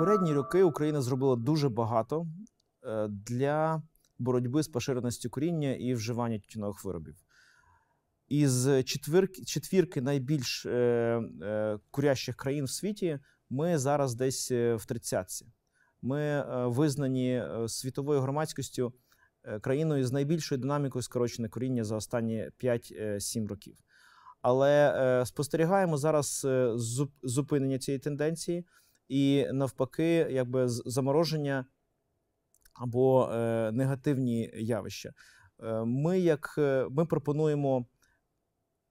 попередні роки Україна зробила дуже багато е, для боротьби з поширеністю коріння і вживання тютюнових виробів. Із четвірки, четвірки найбільш е, е, курящих країн в світі ми зараз десь е, в тридцятці. Ми е, визнані е, світовою громадськістю країною з найбільшою динамікою скорочене коріння за останні 5-7 років. Але спостерігаємо зараз зуп- зупинення цієї тенденції і навпаки, якби замороження або е, негативні явища. Е, Ми, як е, ми пропонуємо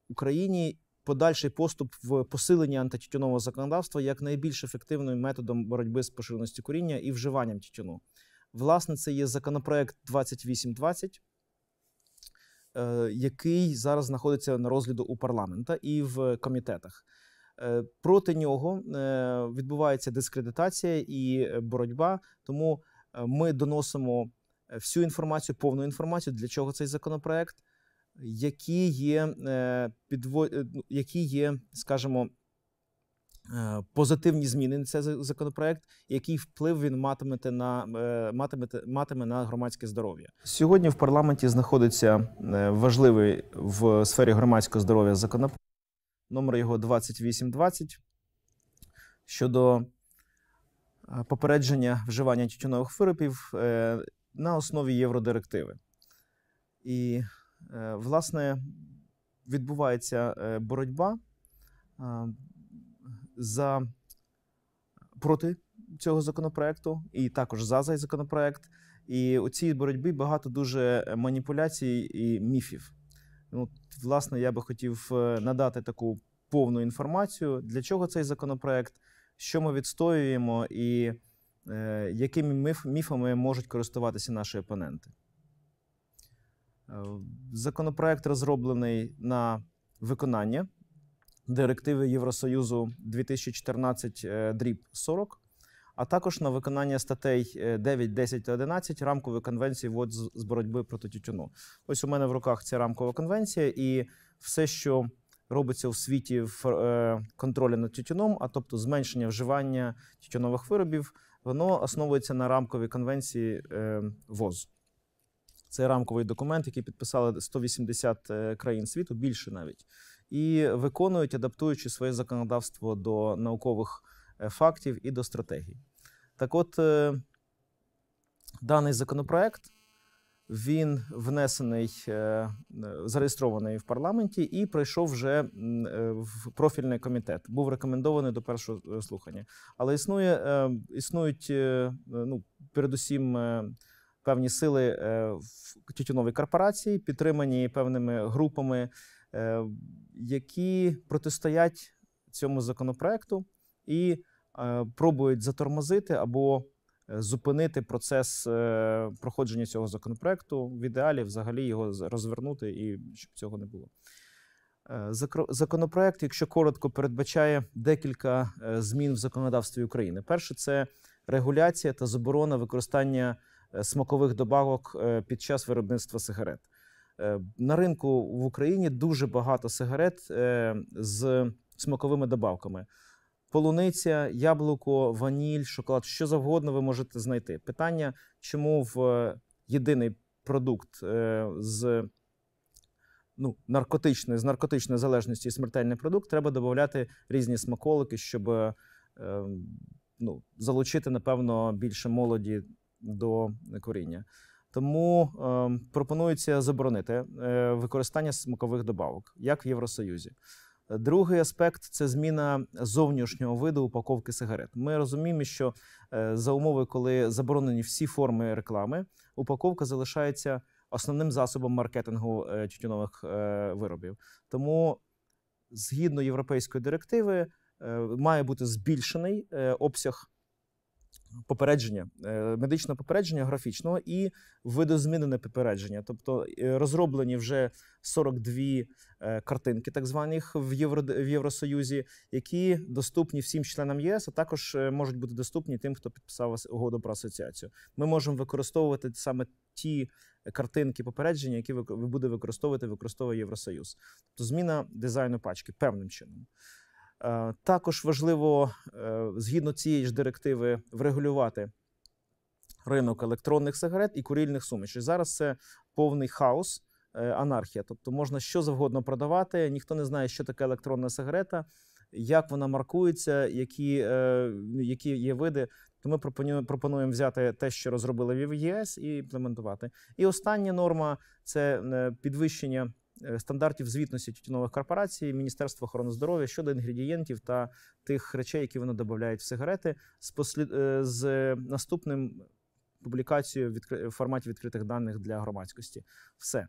Україні подальший поступ в посиленні антитютюнового законодавства як найбільш ефективним методом боротьби з поширеністю коріння і вживанням тютюну. Власне, це є законопроект 2820, е, який зараз знаходиться на розгляду у парламента і в комітетах. Е, Проти нього е, відбувається дискредитація і е, боротьба. Тому ми доносимо всю інформацію, повну інформацію, для чого цей законопроект, які є, підво... ну, які є, скажімо, позитивні зміни на цей за- законопроект, який вплив він матиме на, е, матиме, на громадське здоров'я. Сьогодні в парламенті знаходиться важливий в сфері громадського здоров'я законопроект, номер його 2820 щодо е, попередження вживання тютюнових виробів е, на основі євродирективи. І, е, власне, відбувається боротьба за проти цього законопроекту, і також за цей законопроект. І у цій боротьбі багато дуже маніпуляцій і міфів. Ну, власне, я би хотів е, надати таку повну інформацію, для чого цей законопроект, що ми відстоюємо, і е, якими міф, міфами можуть користуватися наші опоненти. Е, Законопроект розроблений на виконання директиви Євросоюзу 2014 е, дріб 40, а також на виконання статей е, 9, 10 та 11 рамкової конвенції ВОД з боротьби проти тютюну. Ось у мене в руках ця рамкова конвенція, і все, що робиться в світі в е, контролі над тютюном, а тобто зменшення вживання тютюнових виробів, воно основується на рамковій конвенції е, ВОЗ. Це рамковий документ, який підписали 180 е, країн світу, більше навіть, і виконують, адаптуючи своє законодавство до наукових е, фактів і до стратегій. Так от, е, даний законопроект він внесений, е, зареєстрований в парламенті і пройшов вже е, в профільний комітет. Був рекомендований до першого слухання. Але існує, існують ну, передусім певні сили в тютюновій корпорації, підтримані певними групами, які протистоять цьому законопроекту і пробують затормозити або е, зупинити процес е, проходження цього законопроекту. В ідеалі взагалі його розвернути і щоб цього не було. Е, Законопроект, якщо коротко, передбачає декілька е, змін в законодавстві України. Перше це регуляція та заборона використання е, смакових добавок е, під час виробництва сигарет. Е, На ринку в Україні дуже багато сигарет е, з смаковими добавками. Полуниця, яблуко, ваніль, шоколад, що завгодно ви можете знайти. Питання, чому в е, єдиний продукт е, з ну, наркотичної, з наркотичної залежності і смертельний продукт, треба додати різні смаколики, щоб е, ну, залучити, напевно, більше молоді до коріння. Тому е, пропонується заборонити е, використання смакових добавок, як в Євросоюзі. Другий аспект це зміна зовнішнього виду упаковки сигарет. Ми розуміємо, що е, за умови, коли заборонені всі форми реклами, упаковка залишається основним засобом маркетингу е, тютюнових е, виробів. Тому, згідно європейської директиви, має бути збільшений обсяг попередження, е, медичного попередження графічного і видозмінене попередження. Тобто е, розроблені вже 42 е, картинки, так званих в, Євро, в Євросоюзі, які доступні всім членам ЄС, а також можуть бути доступні тим, хто підписав угоду про асоціацію. Ми можемо використовувати саме ті картинки попередження, які буде використовувати, використовує Євросоюз. Тобто зміна дизайну пачки певним чином. Е, Також важливо е, згідно цієї ж директиви врегулювати ринок електронних сигарет і курильних сумішей. Зараз це повний хаос, е, анархія. Тобто можна що завгодно продавати, ніхто не знає, що таке електронна сигарета, як вона маркується, які, які є види. То ми пропонуємо, взяти те, що розробили в ЄС, і імплементувати. І остання норма це підвищення стандартів звітності тютюнових корпорацій Міністерства охорони здоров'я щодо інгредієнтів та тих речей, які вони додають в сигарети, з, послід... е, з наступним публікацією в відкри- в форматі відкритих даних для громадськості. Все. Е,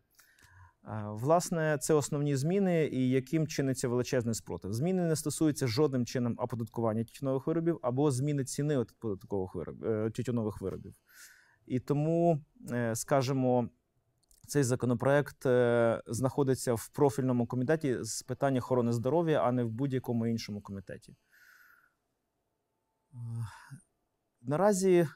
Власне, це основні зміни, і яким чиниться величезний спротив. Зміни не стосуються жодним чином оподаткування тютюнових виробів або зміни ціни е, тютюнових виробів. І тому, е, скажімо, цей законопроект е, знаходиться в профільному комітеті з питань охорони здоров'я, а не в будь-якому іншому комітеті. Е, Наразі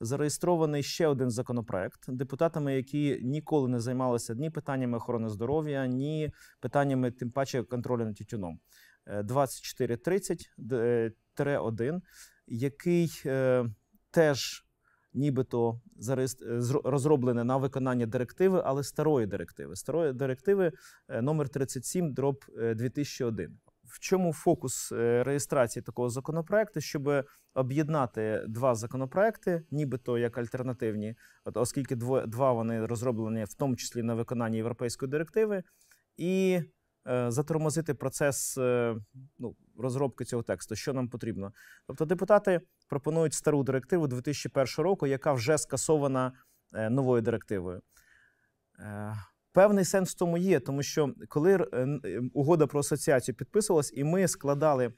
зареєстрований ще один законопроект депутатами, які ніколи не займалися ні питаннями охорони здоров'я, ні питаннями, тим паче контролю над тютюном. Е, 2430-1, який е, теж нібито е, зро- розроблений на виконання директиви, але старої директиви. Старої директиви е, номер 37 дроб 2001. В чому фокус е, реєстрації такого законопроекту, щоб об'єднати два законопроекти, нібито як альтернативні, оскільки два вони розроблені в тому числі на виконанні європейської директиви, і е, затормозити процес е, ну, розробки цього тексту, що нам потрібно. Тобто депутати пропонують стару директиву 2001 року, яка вже скасована е, новою директивою. Е, Певний сенс в тому є, тому що коли е, е, угода про асоціацію підписувалась, і ми складали е,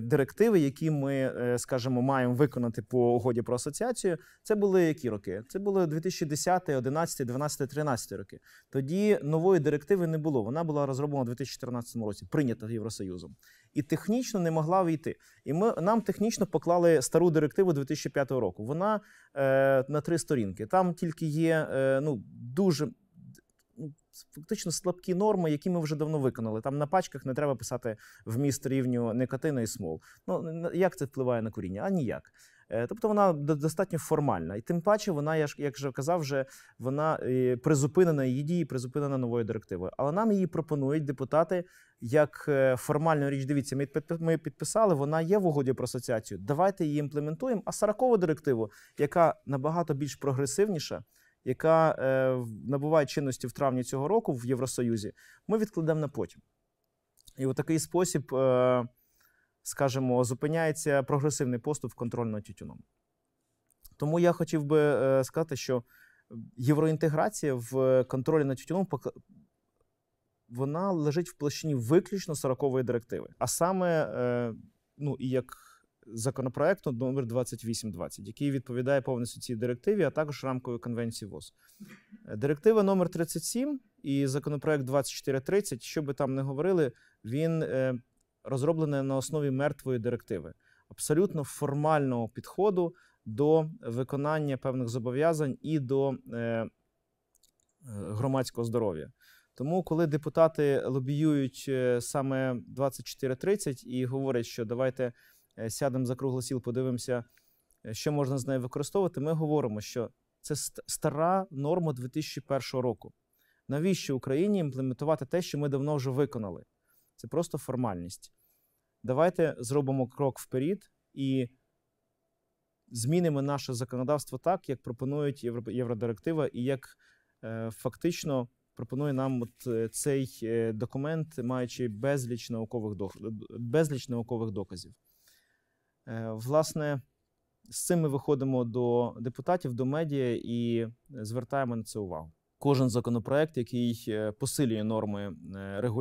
директиви, які ми, е, скажімо, маємо виконати по угоді про асоціацію, це були які роки? Це були 2010, 11, 12, 13 роки. Тоді нової директиви не було. Вона була розроблена у 2014 році, прийнята Євросоюзом. І технічно не могла війти. І ми нам технічно поклали стару директиву 2005 року. Вона е, на три сторінки. Там тільки є е, ну дуже фактично слабкі норми, які ми вже давно виконали. Там на пачках не треба писати вміст рівню никотина і смол. Ну як це впливає на куріння? А ніяк. Е, Тобто вона до- достатньо формальна, і тим паче вона, я як вже казав, вже вона е, призупинена її дії, призупинена новою директивою. Але нам її пропонують депутати як е, формальну річ. Дивіться, ми підпи- ми підписали, вона є в угоді про асоціацію. Давайте її імплементуємо. А 40-ву директиву, яка набагато більш прогресивніша, яка е, набуває чинності в травні цього року в Євросоюзі, ми відкладемо на потім. І у такий спосіб, е, скажімо, зупиняється прогресивний поступ в контроль над тютюном. Тому я хотів би е, сказати, що євроінтеграція в контролі над тютюном вона лежить в площині виключно 40-ї директиви. А саме, ну і як законопроекту номер 2820, який відповідає повністю цій директиві, а також рамкової конвенції ВОЗ. Е, Директива номер 37 і законопроект 2430, що би там не говорили, він е, розроблений на основі мертвої директиви, абсолютно формального підходу до виконання певних зобов'язань і до е, громадського здоров'я. Тому, коли депутати лобіюють саме 2430 і говорять, що давайте сядемо за круглий сіл, подивимося, е, що можна з нею використовувати, ми говоримо, що це стара норма 2001 року. Навіщо Україні імплементувати те, що ми давно вже виконали? Це просто формальність. Давайте зробимо крок вперед і змінимо наше законодавство так, як пропонують Євро- Євродиректива, і як е, фактично пропонує нам от е, цей е, документ, маючи безліч наукових, безліч наукових доказів. Е, Власне, з цим ми виходимо до депутатів, до медіа і звертаємо на це увагу. Кожен законопроект, який е, посилює норми е,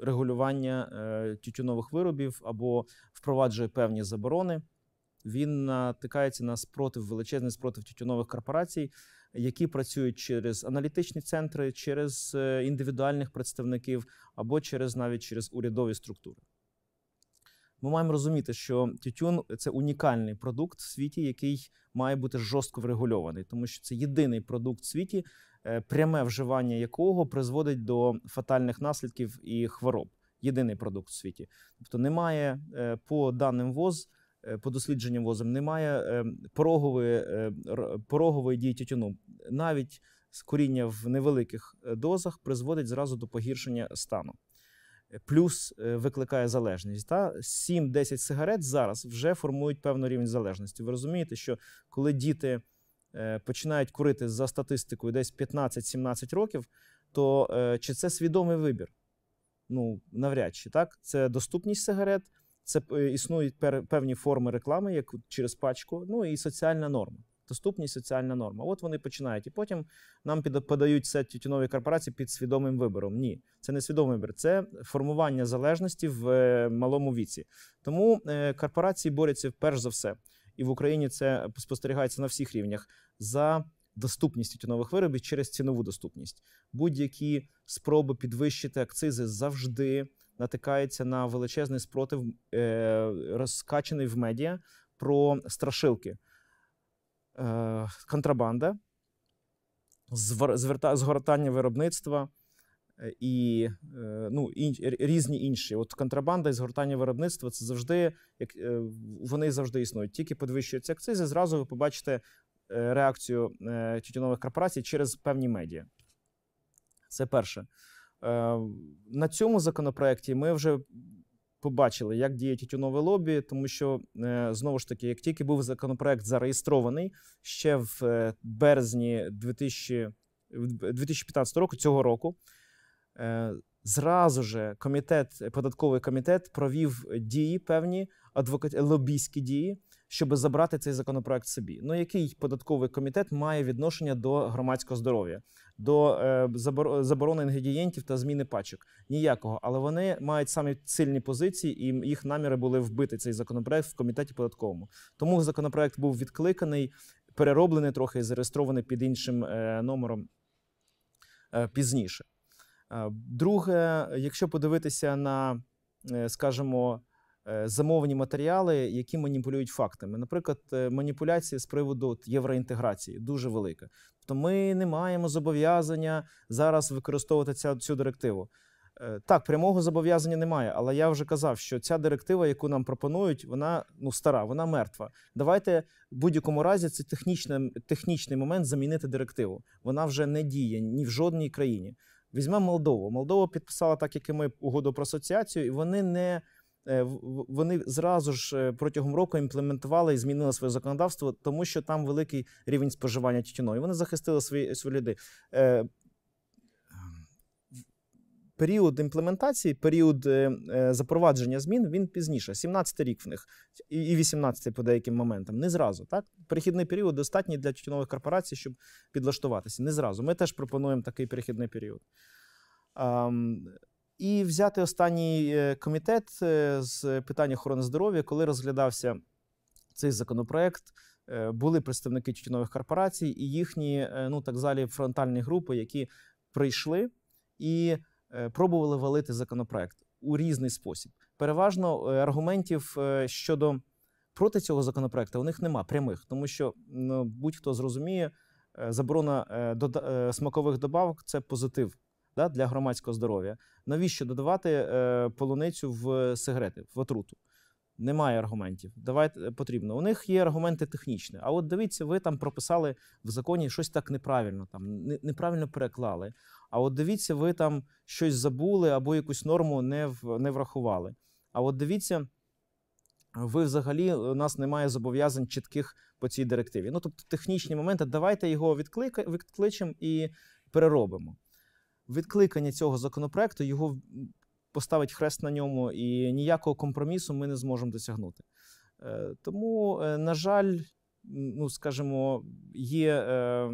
регулювання тютюнових виробів або впроваджує певні заборони, він натикається на спротив, величезний спротив тютюнових корпорацій, які працюють через аналітичні центри, через індивідуальних представників або через навіть через урядові структури. Ми маємо розуміти, що тютюн це унікальний продукт в світі, який має бути жорстко врегульований, тому що це єдиний продукт в світі, е, пряме вживання якого призводить до фатальних наслідків і хвороб, єдиний продукт в світі. Тобто немає е, по даним ВОЗ, е, по дослідженням ВОЗом, немає порогової, порогової дії тютюну. Навіть з куріння в невеликих дозах призводить зразу до погіршення стану. Плюс е, викликає залежність. Та 7-10 сигарет зараз вже формують певний рівень залежності. Ви розумієте, що коли діти е, починають курити за статистикою десь 15-17 років, то е, чи це свідомий вибір? Ну, навряд чи так. Це доступність сигарет, це існують певні форми реклами, як через пачку, ну і соціальна норма. Доступність соціальна норма. От вони починають. І потім нам подають це тютюнові корпорації під свідомим вибором. Ні, це не свідомий вибір, це формування залежності в е, малому віці. Тому е, корпорації борються перш за все, і в Україні це спостерігається на всіх рівнях за доступність тютюнових виробів через цінову доступність. Будь-які спроби підвищити акцизи завжди натикаються на величезний спротив, е, розкачаний в медіа про страшилки. Е, контрабанда, згортання виробництва е, і е, ну, різні інші. От контрабанда і згортання виробництва це завжди, як, вони завжди існують. Тільки підвищуються акцизи, зразу ви побачите реакцію тютюнових корпорацій через певні медіа. Це перше. На цьому законопроекті ми вже побачили, як діє тютюнове лобі, тому що е, знову ж таки, як тільки був законопроект зареєстрований ще в е, березні 2000, в 2015 року, цього року, е, зразу же комітет, податковий комітет провів дії певні адвокат, лобійські дії, щоб забрати цей законопроект собі. Ну який податковий комітет має відношення до громадського здоров'я, до е, заборони інгредієнтів та зміни пачок? Ніякого, але вони мають самі сильні позиції, і їх наміри були вбити цей законопроект в комітеті податковому. Тому законопроект був відкликаний, перероблений трохи і зареєстрований під іншим е, номером е, пізніше. Е, Друге, якщо подивитися на, е, скажімо, замовні матеріали, які маніпулюють фактами. Наприклад, е, маніпуляція з приводу євроінтеграції дуже велика. Тобто ми не маємо зобов'язання зараз використовувати ця, цю директиву. Е, Так, прямого зобов'язання немає, але я вже казав, що ця директива, яку нам пропонують, вона ну стара, вона мертва. Давайте в будь-якому разі це технічний, технічний момент замінити директиву. Вона вже не діє ні в жодній країні. Візьмемо Молдову. Молдова підписала так, як і ми угоду про асоціацію, і вони не е, вони зразу ж е, протягом року імплементували і змінили своє законодавство, тому що там великий рівень споживання тютюну. І вони захистили свої, свої люди. Е, Період імплементації, період е, е, запровадження змін він пізніше, 17-й рік в них і 18-й по деяким моментам. Не зразу. Так? Перехідний період достатній для тютюнових корпорацій, щоб підлаштуватися. Не зразу. Ми теж пропонуємо такий перехідний період. І взяти останній е, комітет е, з питань охорони здоров'я, коли розглядався цей законопроект, е, були представники тютюнових корпорацій і їхні, ну так звані фронтальні групи, які прийшли і пробували валити законопроект у різний спосіб. Переважно аргументів щодо проти цього законопроекту у них нема прямих, тому що ну, будь-хто зрозуміє, заборона смакових добавок це позитив да, для громадського здоров'я. Навіщо додавати е, полуницю в сигарети, в отруту? Немає аргументів. Давайте е, потрібно. У них є аргументи технічні. А от дивіться, ви там прописали в законі щось так неправильно, там неправильно переклали. А от дивіться, ви там щось забули або якусь норму не, в, не врахували. А от дивіться, ви взагалі у нас немає зобов'язань чітких по цій директиві. Ну, тобто технічні моменти, давайте його відкличемо і переробимо. Відкликання цього законопроекту його поставить хрест на ньому, і ніякого компромісу ми не зможемо досягнути. Е, Тому, е, на жаль, ну скажімо, є е,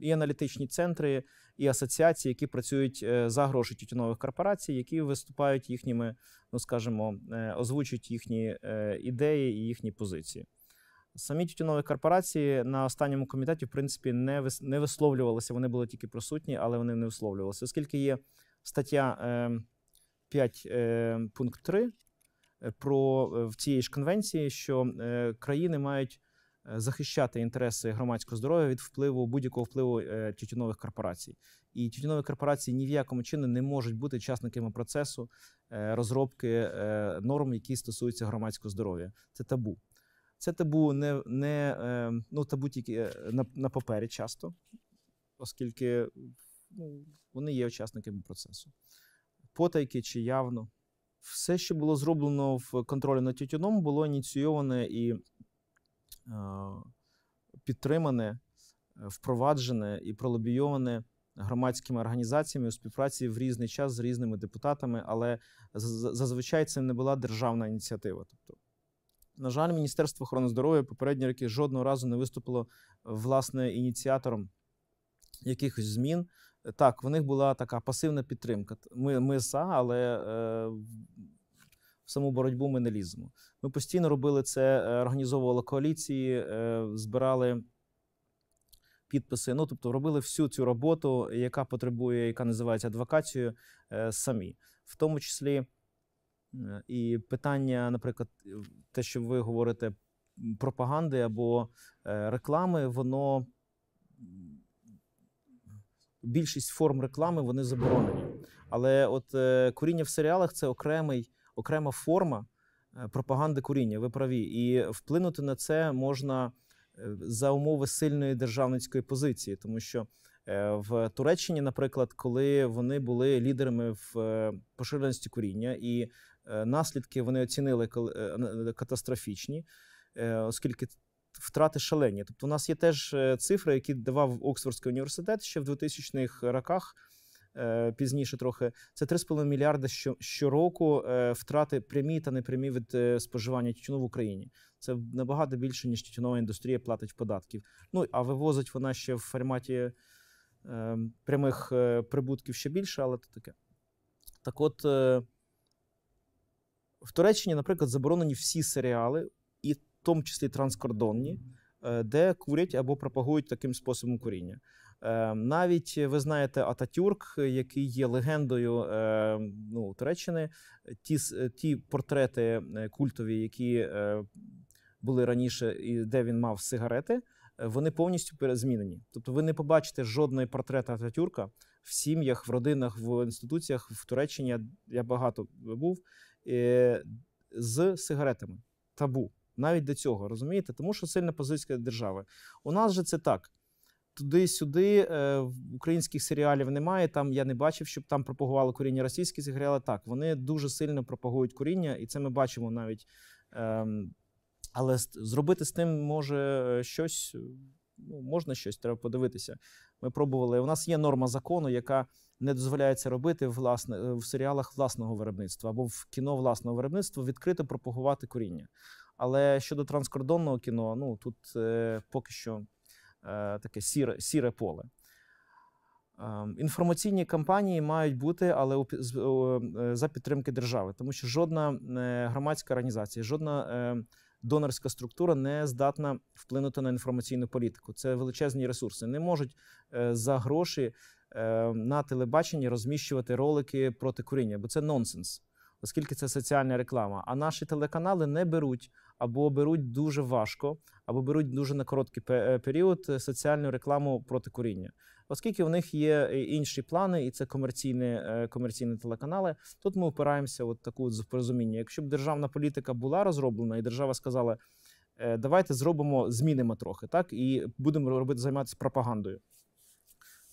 і аналітичні центри, і асоціації, які працюють е, за гроші тютюнових корпорацій, які виступають їхніми, ну скажімо, е, озвучують їхні е, ідеї і їхні позиції. Самі тютюнові корпорації на останньому комітеті, в принципі, не вис- не висловлювалися. Вони були тільки присутні, але вони не висловлювалися. Оскільки є стаття е, 5 е, пункт 3 е, про е, в цієї ж конвенції, що е, країни мають е, захищати інтереси громадського здоров'я від впливу будь-якого впливу тютюнових корпорацій. І тютюнові корпорації ні в якому чині не можуть бути учасниками процесу розробки норм, які стосуються громадського здоров'я. Це табу. Це табу не, не е, ну, табу тільки е, на, на папері часто, оскільки ну, вони є учасниками процесу. Потайки чи явно. Все, що було зроблено в контролі над тютюном, було ініційоване і е, підтримане, е, впроваджене і пролобійоване громадськими організаціями у співпраці в різний час з різними депутатами, але зазвичай це не була державна ініціатива. Тобто, на жаль, Міністерство охорони здоров'я попередні роки жодного разу не виступило власне ініціатором якихось змін. Так, в них була така пасивна підтримка. Ми, ми за, але е, в саму боротьбу ми не ліземо. Ми постійно робили це, е, організовували коаліції, е, збирали підписи. Ну, тобто, робили всю цю роботу, яка потребує, яка називається адвокацією, е, самі. В тому числі е, і питання, наприклад, те, що ви говорите, пропаганди або е, реклами, воно більшість форм реклами вони заборонені. Але от е, куріння в серіалах це окремий, окрема форма е, пропаганди куріння. Ви праві. І вплинути на це можна е, за умови сильної державницької позиції, тому що е, в Туреччині, наприклад, коли вони були лідерами в е, поширеності куріння, і е, наслідки вони оцінили е, е, катастрофічні, е, оскільки втрати шалені. Тобто, у нас є теж е, цифри, які давав Оксфордський університет ще в 2000-х роках. е, Пізніше трохи це 3,5 мільярди що, щороку е, втрати прямі та непрямі від е, споживання тютюну в Україні. Це набагато більше, ніж тютюнова індустрія платить податків. Ну а вивозить вона ще в форматі е, прямих е, прибутків ще більше, але то таке. Так от, е, в Туреччині, наприклад, заборонені всі серіали, і в тому числі транскордонні, е, де курять або пропагують таким способом куріння. Е, Навіть ви знаєте Ататюрк, який є легендою е, ну, Туреччини, ті, ті портрети культові, які були раніше, і де він мав сигарети, вони повністю перезмінені. Тобто ви не побачите жодної портрета Ататюрка в сім'ях, в родинах, в інституціях в Туреччині. Я, багато був з сигаретами. Табу. Навіть до цього, розумієте? Тому що сильна позиція держави. У нас же це так. Туди-сюди е, українських серіалів немає. Там я не бачив, щоб там пропагували куріння російські серіали. Так, вони дуже сильно пропагують куріння, і це ми бачимо навіть. Ем, але зробити з тим може щось, ну, можна щось, треба подивитися. Ми пробували. У нас є норма закону, яка не дозволяє це робити власне, е, в серіалах власного виробництва або в кіно власного виробництва відкрито пропагувати куріння. Але щодо транскордонного кіно, ну тут е, поки що е, таке сіре, сіре поле. Ем, Інформаційні кампанії мають бути, але е, за підтримки держави, тому що жодна е, громадська організація, жодна донорська структура не здатна вплинути на інформаційну політику. Це величезні ресурси. Не можуть за гроші на телебаченні розміщувати ролики проти куріння, бо це нонсенс, оскільки це соціальна реклама. А наші телеканали не беруть або беруть дуже важко, або беруть дуже на короткий е, період е, соціальну рекламу проти куріння. Оскільки в них є е, інші плани, і це комерційні, комерційні телеканали, тут ми опираємося в таку от порозуміння. Якщо б державна політика була розроблена, і держава сказала, «Е, давайте зробимо, змінимо трохи, так, і будемо робити займатися пропагандою.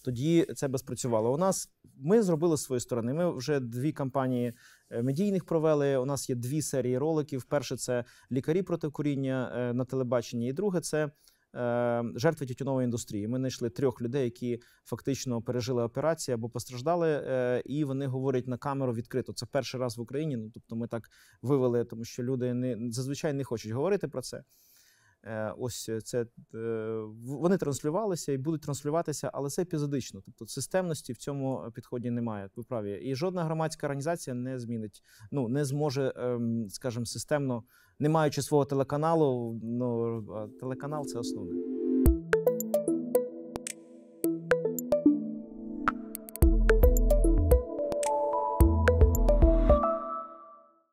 Тоді це би спрацювало. У нас ми зробили з своєї сторони. Ми вже дві кампанії е, медійних провели. У нас є дві серії роликів. Перше це лікарі проти куріння е, на телебаченні, і друге це е, жертви тютюнової індустрії. Ми знайшли трьох людей, які фактично пережили операцію або постраждали, і вони говорять на камеру відкрито. Це перший раз в Україні. Ну тобто, ми так вивели, тому що люди не зазвичай не хочуть говорити про це. Е, Ось це е, вони транслювалися і будуть транслюватися, але це епізодично. Тобто системності в цьому підході немає. Ви праві. І жодна громадська організація не змінить, ну не зможе, ем, скажімо, системно, не маючи свого телеканалу. Ну телеканал це основне.